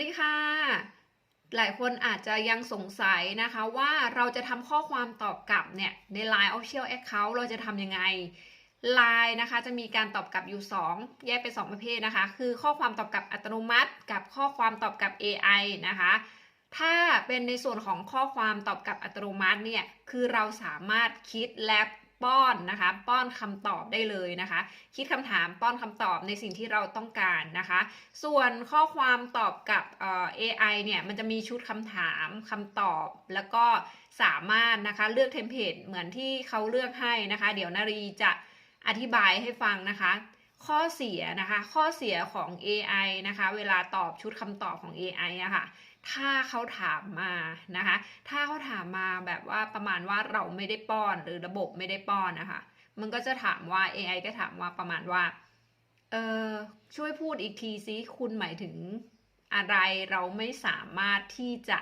ดีค่ะ หลายคนอาจจะยังสงสัยนะคะว่าเราจะทำข้อความตอบกลับเนี่ยใน Line Official Account เราจะทำยังไง Line นะคะจะมีการตอบกลับอยู่ 2 แยกเป็น 2 ประเภทนะคะ คือข้อความตอบกลับอัตโนมัติ กับข้อความตอบกลับ AI นะคะถ้าเป็นในส่วนของข้อความตอบกลับอัตโนมัติเนี่ย คือเราสามารถคิดและ ป้อนนะคะ ป้อนคำตอบได้เลยนะคะ คิดคำถามป้อนคำตอบในสิ่งที่เราต้องการนะคะ ส่วนข้อความตอบกับเอ่อ AI เนี่ยมันจะมีชุดคำถามคำตอบแล้วก็สามารถนะคะเลือกเทมเพลตเหมือนที่เขาเลือกให้นะคะ เดี๋ยวนารีจะอธิบายให้ฟังนะคะ ข้อเสียนะคะ ข้อเสียของ AI นะคะ เวลาตอบชุดคำตอบของ AI อะค่ะ ถ้าเขาถามมานะคะ ถ้าเขาถามมาแบบว่าประมาณว่าเราไม่ได้ป้อนหรือระบบไม่ได้ป้อนนะคะ มันก็จะถามว่า AI ก็ถามว่าประมาณว่า เออช่วยพูดอีกทีซิคุณหมายถึงอะไรเราไม่สามารถที่จะ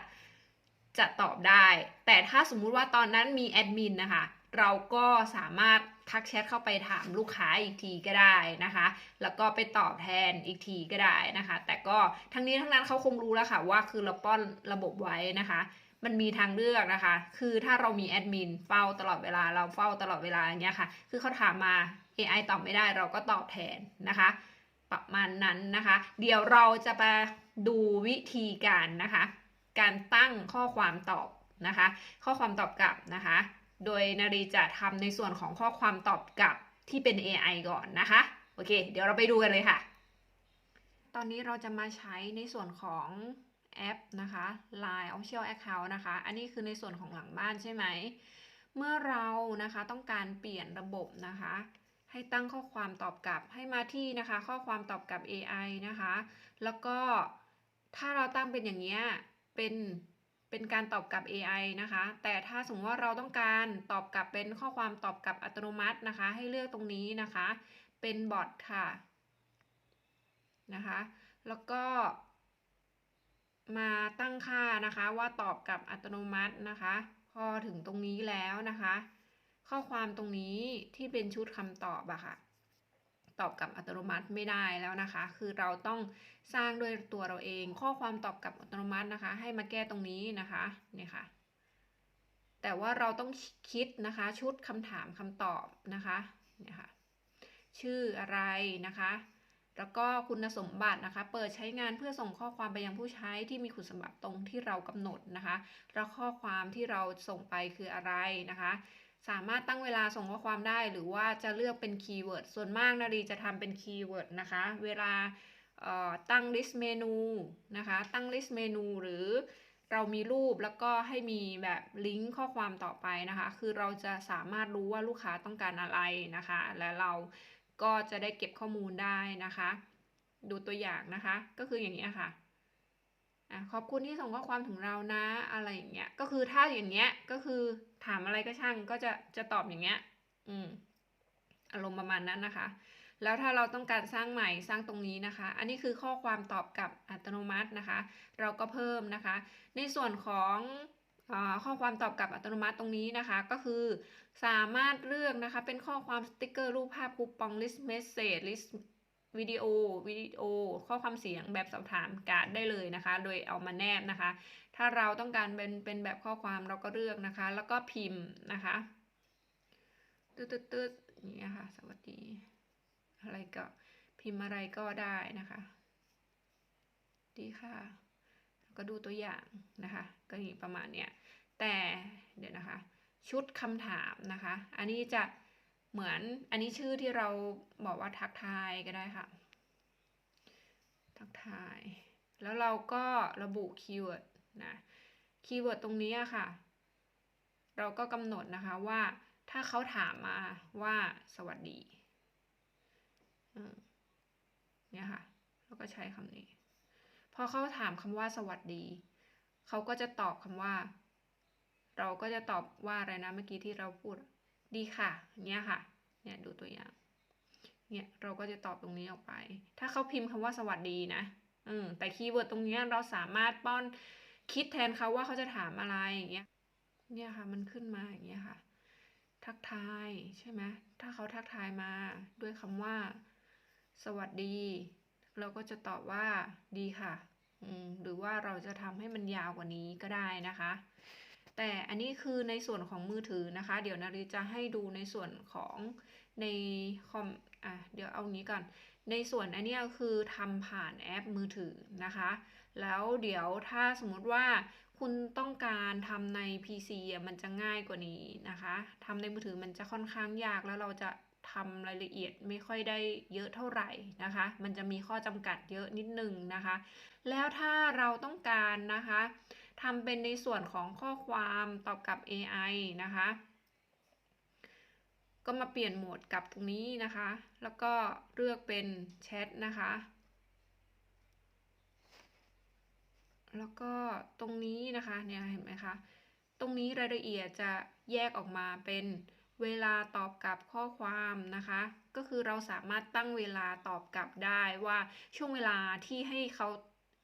จะตอบได้ แต่ถ้าสมมุติว่าตอนนั้นมีแอดมินนะคะ เราก็สามารถ ทักแชทเข้าไปถามลูกค้าอีกทีก็ได้นะคะ แล้วก็ไปตอบแทนอีกทีก็ได้นะคะ แต่ก็ทั้งนี้ทั้งนั้นเขาคงรู้แล้วค่ะว่าคือเราป้อนระบบไว้นะคะ มันมีทางเลือกนะคะ คือถ้าเรามีแอดมินเฝ้าตลอดเวลาเราเฝ้าตลอดเวลาอย่างเงี้ยค่ะ คือเขาถามมา AI ตอบไม่ได้เราก็ตอบแทนนะคะประมาณนั้นนะคะ เดี๋ยวเราจะมาดูวิธีการนะคะ การตั้งข้อความตอบนะคะ ข้อความตอบกลับนะคะ โดยนารีจะทำในส่วนของข้อความตอบกลับที่เป็น AI ก่อนนะคะ โอเค เดี๋ยวเราไปดูกันเลยค่ะ ตอนนี้เราจะมาใช้ในส่วนของแอปนะคะ Line Official Account นะคะ อันนี้คือในส่วนของหลังบ้านใช่ไหม เมื่อเรานะคะต้องการเปลี่ยนระบบนะคะ ให้ตั้งข้อความตอบกลับให้มาที่นะคะ ข้อความตอบกลับ AI นะคะ แล้วก็ถ้าเราตั้งเป็นอย่างเงี้ยเป็น เป็นการตอบกลับ AI นะคะ แต่ถ้าสมมติว่าเราต้องการตอบกลับเป็นข้อความตอบกลับอัตโนมัตินะคะ ให้เลือกตรงนี้นะคะ เป็นบอทค่ะนะคะ แล้วก็ มาตั้งค่านะคะว่าตอบกลับอัตโนมัตินะคะ พอถึงตรงนี้แล้วนะคะ ข้อความตรงนี้ที่เป็นชุดคำตอบอะค่ะ ตอบกลับอัตโนมัติไม่ได้แล้วนะคะ คือเราต้องสร้างด้วยตัวเราเอง ข้อความตอบกลับอัตโนมัตินะคะ ให้มาแก้ตรงนี้นะคะเนี่ยค่ะ แต่ว่าเราต้องคิดนะคะ ชุดคำถามคำตอบนะคะเนี่ยค่ะชื่ออะไรนะคะ แล้วก็คุณสมบัตินะคะ เปิดใช้งานเพื่อส่งข้อความไปยังผู้ใช้ที่มีคุณสมบัติตรงที่เรากำหนดนะคะ แล้วข้อความที่เราส่งไปคืออะไรนะคะ สามารถตั้งเวลาส่งข้อความได้หรือว่าจะเลือกเป็นคีย์เวิร์ดส่วนมากนารีจะทำเป็นคีย์เวิร์ดนะคะ เวลาตั้ง list เมนูนะคะ ตั้ง list เมนูหรือเรามีรูปแล้วก็ให้มีแบบลิงก์ข้อความต่อไปนะคะ คือเราจะสามารถรู้ว่าลูกค้าต้องการอะไรนะคะ และเราก็จะได้เก็บข้อมูลได้นะคะ ดูตัวอย่างนะคะ ก็คืออย่างนี้ค่ะอะขอบคุณที่ส่งข้อความถึงเรานะ อะไรอย่างเงี้ย ก็คือถ้าอย่างเงี้ย ก็คือ ถามอะไรก็ช่างก็จะจะตอบอย่างเงี้ย อืม อารมณ์ประมาณนั้นนะคะ แล้วถ้าเราต้องการสร้างใหม่สร้างตรงนี้นะคะ อันนี้คือข้อความตอบกลับอัตโนมัตินะคะ เราก็เพิ่มนะคะ ในส่วนของอข้อความตอบกลับอัตโนมัติตรงนี้นะคะก็คือสามารถเลือกนะคะเป็นข้อความสติกเกอร์รูปภาพคูปอง list message list วิดีโอวิดีโอ ข้อความเสียงแบบสอบถามการ์ดได้เลยนะคะ โดยเอามาแนบนะคะ ถ้าเราต้องการเป็นเป็นแบบข้อความเราก็เลือกนะคะ แล้วก็พิมพ์นะคะตืดตืดตืดอย่างเงี้ยค่ะ สวัสดี อะไรก็พิมพ์อะไรก็ได้นะคะ ดีค่ะ ก็ดูตัวอย่างนะคะ ก็อย่างประมาณเนี้ยแต่เดี๋ยวนะคะ ชุดคำถามนะคะ อันนี้จะ เหมือนอันนี้ชื่อที่เราบอกว่าทักทายก็ได้ค่ะ ทักทาย แล้วเราก็ระบุคีย์เวิร์ดนะคีย์เวิร์ดตรงนี้อะค่ะ เราก็กำหนดนะคะว่าถ้าเขาถามมาว่าสวัสดีเนี่ยค่ะ เราก็ใช้คำนี้ พอเขาถามคำว่าสวัสดี เขาก็จะตอบคำว่า เราก็จะตอบว่าอะไรนะเมื่อกี้ที่เราพูด ดีค่ะเนี่ยค่ะเนี่ยดูตัวอย่างเนี่ยเราก็จะตอบตรงนี้ออกไป ถ้าเขาพิมพ์คำว่าสวัสดีนะอืมแต่คีย์เวิร์ดตรงนี้เราสามารถป้อนคิดแทนเขาว่าเขาจะถามอะไรอย่างเงี้ยเนี่ยค่ะมันขึ้นมาอย่างเงี้ยค่ะ ทักทายใช่ไหมถ้าเขาทักทายมาด้วยคำว่า สวัสดี เราก็จะตอบว่าดีค่ะอืมหรือรือว่าเราจะทำให้มันยาวกว่านี้ก็ได้นะคะ แต่อันนี้คือในส่วนของมือถือนะคะ เดี๋ยวนาริจะให้ดูในส่วนของในคอมอะเดี๋ยวเอางี้ก่อน ในส่วนอันนี้คือทำผ่านแอปมือถือนะคะ แล้วเดี๋ยวถ้าสมมติว่าคุณต้องการทำใน PC อะมันจะง่ายกว่านี้นะคะทำในมือถือมันจะค่อนข้างยากแล้วเราจะทำรายละเอียดไม่ค่อยได้เยอะเท่าไหร่นะคะ มันจะมีข้อจำกัดเยอะนิดนึงนะคะ แล้วถ้าเราต้องการนะคะ ทำเป็นในส่วนของข้อความตอบกับ AI นะคะ ก็มาเปลี่ยนโหมดกับตรงนี้นะคะ แล้วก็เลือกเป็นแชทนะคะ แล้วก็ตรงนี้นะคะเนี่ยเห็นไหมคะตรงนี้รายละเอียดจะแยกออกมาเป็นเวลาตอบกลับข้อความนะคะ ก็คือเราสามารถตั้งเวลาตอบกลับได้ว่าช่วงเวลาที่ให้เขา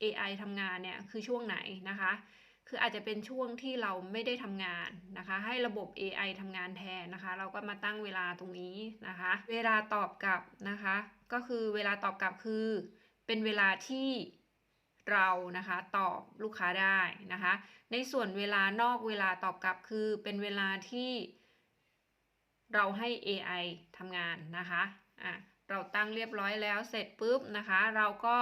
AI ทำงานเนี่ยคือช่วงไหนนะคะ คืออาจจะเป็นช่วงที่เราไม่ได้ทำงานนะคะ ให้ระบบ AI ทำงานแทนนะคะ เราก็มาตั้งเวลาตรงนี้นะคะ เวลาตอบกลับนะคะ ก็คือเวลาตอบกลับคือ เป็นเวลาที่เรานะคะตอบลูกค้าได้นะคะ ในส่วนเวลานอกเวลาตอบกลับคือ เป็นเวลาที่ เราให้ AI ทำงานนะคะอะเราตั้งเรียบร้อยแล้วเสร็จปุ๊บนะคะ เราก็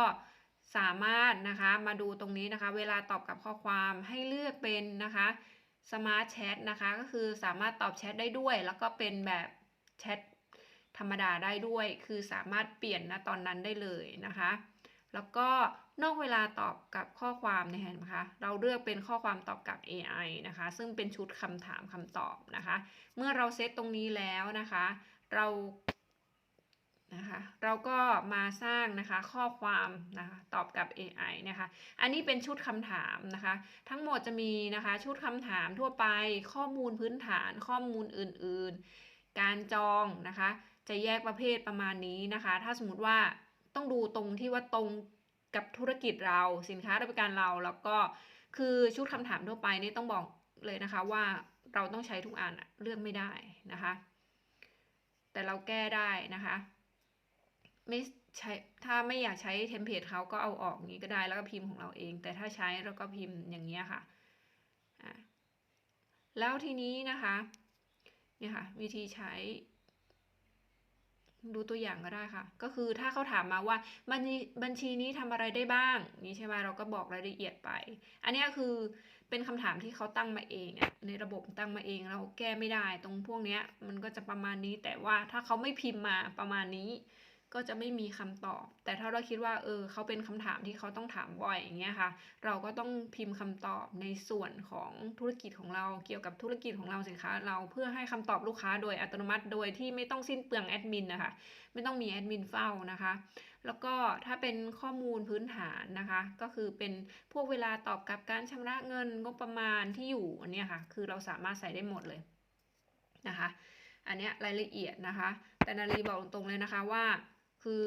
สามารถนะคะมาดูตรงนี้นะคะ เวลาตอบกับข้อความให้เลือกเป็นนะคะ Smart Chat นะคะก็คือสามารถตอบแชทได้ด้วย แล้วก็เป็นแบบแชทธรรมดาได้ด้วย คือสามารถเปลี่ยนณตอนนั้นได้เลยนะคะ แล้วก็นอกเวลาตอบกับข้อความเนี่ยเห็นไหมคะเราเลือกเป็นข้อความตอบกับ AI นะคะ ซึ่งเป็นชุดคำถามคำตอบนะคะ เมื่อเราเซตตรงนี้แล้วนะคะ เรา นะคะเราก็มาสร้างนะคะข้อความนะคะตอบกับ AI นะคะอันนี้เป็นชุดคำถามนะคะทั้งหมดจะมีนะคะชุดคำถามทั่วไปข้อมูลพื้นฐานข้อมูลอื่นๆ การจองนะคะจะแยกประเภทประมาณนี้นะคะ ถ้าสมมติว่าต้องดูตรงที่ว่าตรงกับธุรกิจเราสินค้าบริการเราแล้วก็คือชุดคำถามทั่วไปนี่ต้องบอกเลยนะคะว่าเราต้องใช้ทุกอันเลือกไม่ได้นะคะ แต่เราแก้ได้นะคะ ไม่ใช้ถ้าไม่อยากใช้เทมเพลตเขาก็เอาออกอย่างนี้ก็ได้แล้วก็พิมพ์ของเราเอง แต่ถ้าใช้เราก็พิมพ์อย่างนี้ค่ะอ่าแล้วทีนี้นะคะเนี่ยค่ะ วิธีใช้ ดูตัวอย่างก็ได้ค่ะ ก็คือถ้าเขาถามมาว่าบัญชีบัญชีนี้ทำอะไรได้บ้าง นี่ใช่ไหมเราก็บอกรายละเอียดไป อันนี้คือเป็นคำถามที่เขาตั้งมาเองอะในระบบตั้งมาเองเราแก้ไม่ได้ ตรงพวกเนี้ย มันก็จะประมาณนี้แต่ว่าถ้าเขาไม่พิมพ์มาประมาณนี้ ก็จะไม่มีคำตอบ แต่ถ้าเราคิดว่าเออเขาเป็นคำถามที่เขาต้องถามบ่อยอย่างเงี้ยค่ะ เราก็ต้องพิมพ์คำตอบในส่วนของธุรกิจของเราเกี่ยวกับธุรกิจของเราสินค้า เราเพื่อให้คำตอบลูกค้าโดยอัตโนมัติ โดยที่ไม่ต้องสิ้นเปลืองแอดมินนะคะไม่ต้องมีแอดมินเฝ้านะคะ แล้วก็ถ้าเป็นข้อมูลพื้นฐานนะคะ ก็คือเป็นพวกเวลาตอบกับการชำระเงินงบประมาณที่อยู่อันเนี้ยค่ะ คือเราสามารถใส่ได้หมดเลยนะคะ อันเนี้ยรายละเอียดนะคะ แต่นารีบอกตรงๆเลยนะคะว่า คือ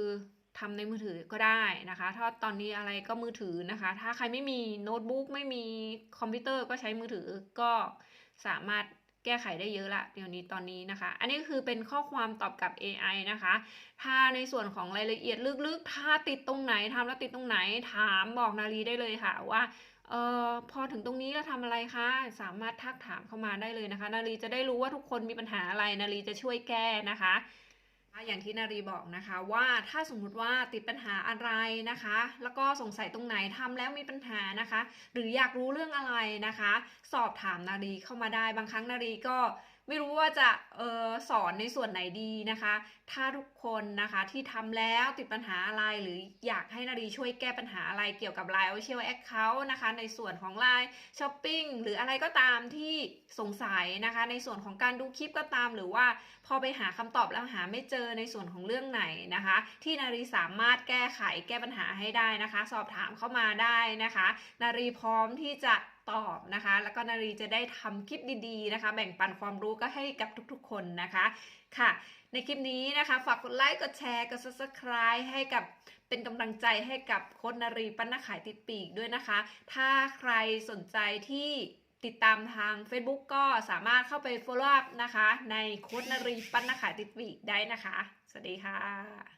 ทำในมือถือก็ได้นะคะ ถ้าตอนนี้อะไรก็มือถือนะคะ ถ้าใครไม่มีโน้ตบุ๊กไม่มีคอมพิวเตอร์ก็ใช้มือถือก็สามารถแก้ไขได้เยอะละเดี๋ยวนี้ตอนนี้นะคะ อันนี้คือเป็นข้อความตอบกับ AI นะคะ ถ้าในส่วนของรายละเอียดลึกๆ ถ้าติดตรงไหนทำแล้วติดตรงไหนถามบอกนารีได้เลยค่ะว่าเออพอถึงตรงนี้แล้วทำอะไรคะ สามารถทักถามเข้ามาได้เลยนะคะ นารีจะได้รู้ว่าทุกคนมีปัญหาอะไร นารีจะช่วยแก้นะคะ อย่างที่นารีบอกนะคะว่าถ้าสมมุติว่าติดปัญหาอะไรนะคะ แล้วก็สงสัยตรงไหนทำแล้วมีปัญหานะคะ หรืออยากรู้เรื่องอะไรนะคะ สอบถามนารีเข้ามาได้บางครั้งนารีก็ ไม่รู้ว่าจะเออสอนในส่วนไหนดีนะคะ ถ้าทุกคนนะคะที่ทำแล้วติดปัญหาอะไรหรืออยากให้นารีช่วยแก้ปัญหาอะไรเกี่ยวกับ Line Official Account นะคะ ในส่วนของ Line Shopping หรืออะไรก็ตามที่สงสัยนะคะ ในส่วนของการดูคลิปก็ตาม หรือว่าพอไปหาคำตอบแล้วหาไม่เจอในส่วนของเรื่องไหนนะคะ ที่นารีสามารถแก้ไขแก้ปัญหาให้ได้นะคะ สอบถามเข้ามาได้นะคะ นารีพร้อมที่จะ ตอบนะคะ แล้วก็นารีจะได้ทำคลิปดีๆนะคะ แบ่งปันความรู้ก็ให้กับทุกๆ คนนะคะค่ะ ในคลิปนี้นะคะ ฝากกดไลค์กดแชร์กด subscribe ให้กับเป็นกำลังใจให้กับโค้ดนารีปั้นนาขายติดปีกด้วยนะคะ ถ้าใครสนใจที่ติดตามทาง Facebook ก็สามารถเข้าไป follow up นะคะ ในโค้ดนารีปั้นนาขายติดปีกได้นะคะ สวัสดีค่ะ